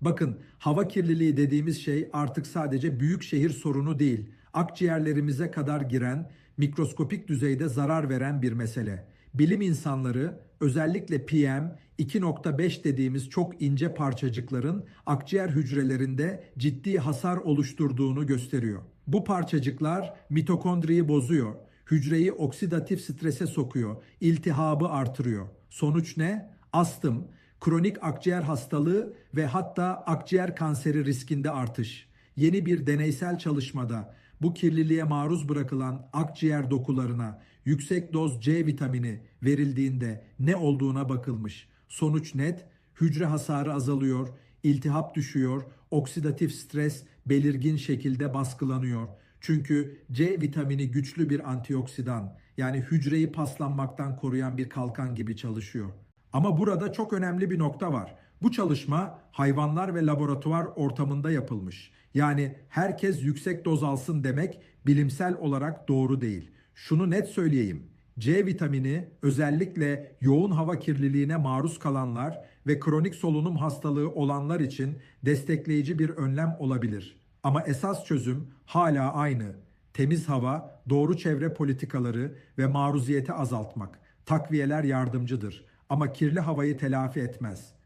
Bakın hava kirliliği dediğimiz şey artık sadece büyük şehir sorunu değil. Akciğerlerimize kadar giren, mikroskopik düzeyde zarar veren bir mesele. Bilim insanları özellikle PM 2.5 dediğimiz çok ince parçacıkların akciğer hücrelerinde ciddi hasar oluşturduğunu gösteriyor. Bu parçacıklar mitokondriyi bozuyor, hücreyi oksidatif strese sokuyor, iltihabı artırıyor. Sonuç ne? Astım, kronik akciğer hastalığı ve hatta akciğer kanseri riskinde artış. Yeni bir deneysel çalışmada bu kirliliğe maruz bırakılan akciğer dokularına yüksek doz C vitamini verildiğinde ne olduğuna bakılmış. Sonuç net, hücre hasarı azalıyor, iltihap düşüyor, oksidatif stres belirgin şekilde baskılanıyor. Çünkü C vitamini güçlü bir antioksidan, yani hücreyi paslanmaktan koruyan bir kalkan gibi çalışıyor. Ama burada çok önemli bir nokta var. Bu çalışma hayvanlar ve laboratuvar ortamında yapılmış. Yani herkes yüksek doz alsın demek bilimsel olarak doğru değil. Şunu net söyleyeyim. C vitamini özellikle yoğun hava kirliliğine maruz kalanlar ve kronik solunum hastalığı olanlar için destekleyici bir önlem olabilir. Ama esas çözüm hala aynı. Temiz hava, doğru çevre politikaları ve maruziyeti azaltmak. Takviyeler yardımcıdır ama kirli havayı telafi etmez.